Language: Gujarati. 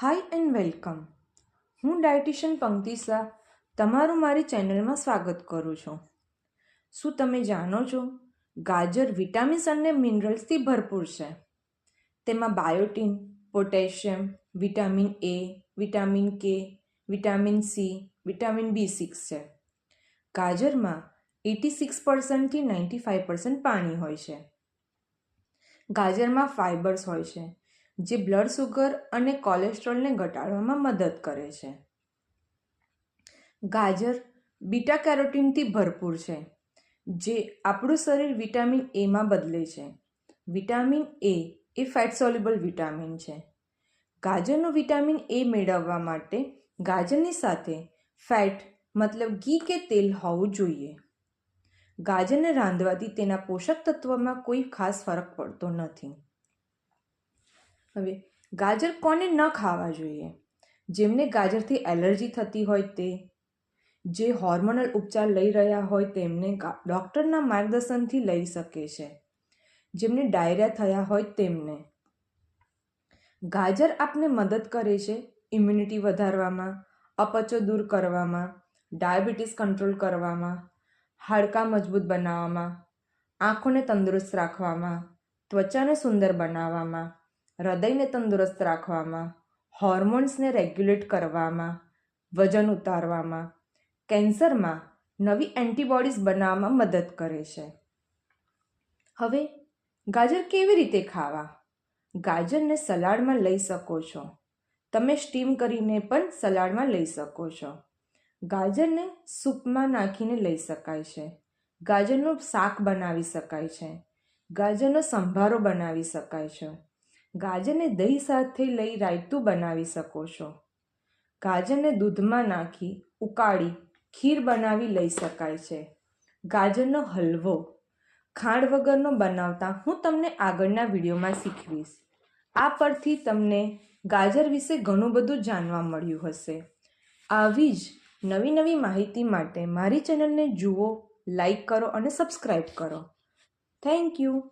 હાય એન્ડ વેલકમ હું ડાયટિશિયન પંક્તિ તમારું મારી ચેનલમાં સ્વાગત કરું છું. શું તમે જાણો છો, ગાજર વિટામિન્સ અને મિનરલ્સથી ભરપૂર છે. તેમાં biotin, potassium, vitamin A vitamin K vitamin C vitamin B six છે. ગાજરમાં એટી સિક્સ પર્સન્ટથી નાઇન્ટી ફાઇવ પર્સન્ટ પાણી હોય છે. ગાજરમાં ફાઇબર્સ હોય છે. જે બ્લડ સુગર અને કોલેસ્ટ્રોલને ઘટાડવામાં મદદ કરે છે. ગાજર બીટા કેરોટીનથી ભરપૂર છે, જે આપણું શરીર વિટામિન એમાં બદલે છે. વિટામિન એ એ ફેટ સોલ્યુબલ વિટામિન છે. ગાજરનું વિટામિન એ મેળવવા માટે ગાજરની સાથે ફેટ મતલબ ઘી કે તેલ હોવું જોઈએ. ગાજરને રાંધવાથી તેના પોષક તત્વમાં કોઈ ખાસ ફરક પડતો નથી. હવે ગાજર કોને ન ખાવા જોઈએ? જેમને ગાજરથી એલર્જી થતી હોય તે, જે હોર્મોનલ ઉપચાર લઈ રહ્યા હોય તેમને ડૉક્ટરના માર્ગદર્શનથી લઈ શકે છે. જેમને ડાયરિયા થયા હોય તેમને. ગાજર આપને મદદ કરે છે ઇમ્યુનિટી વધારવામાં, અપચો દૂર કરવામાં, ડાયાબિટીસ કંટ્રોલ કરવામાં, હાડકાં મજબૂત બનાવવામાં આંખોને તંદુરસ્ત રાખવામાં, ત્વચાને સુંદર બનાવવામાં હૃદયને તંદુરસ્ત રાખવામાં, હોર્મોન્સને રેગ્યુલેટ કરવામાં, વજન ઉતારવામાં, કેન્સરમાં નવી એન્ટીબોડીઝ બનાવવામાં મદદ કરે છે. હવે, ગાજર કેવી રીતે ખાવા? ગાજરને સલાડમાં લઈ શકો છો. તમે સ્ટીમ કરીને પણ સલાડમાં લઈ શકો છો. ગાજરને સૂપમાં નાખીને લઈ શકાય છે. ગાજરનું શાક બનાવી શકાય છે. ગાજરનો સંભારો બનાવી શકાય છે. ગાજરને દહીં સાથે લઈ રાયતું બનાવી શકો છો. ગાજરને દૂધમાં નાખી, ઉકાળી, ખીર બનાવી લઈ શકાય છે. ગાજરનો હલવો. ખાંડ વગરનો બનાવતા હું તમને આગળના વિડીયોમાં શીખવીશ. આ પરથી તમને ગાજર વિશે ઘણું બધું જાણવા મળ્યું હશે. આવી જ નવી નવી માહિતી માટે મારી ચેનલને જુઓ, લાઈક કરો અને સબસ્ક્રાઈબ કરો. Thank you.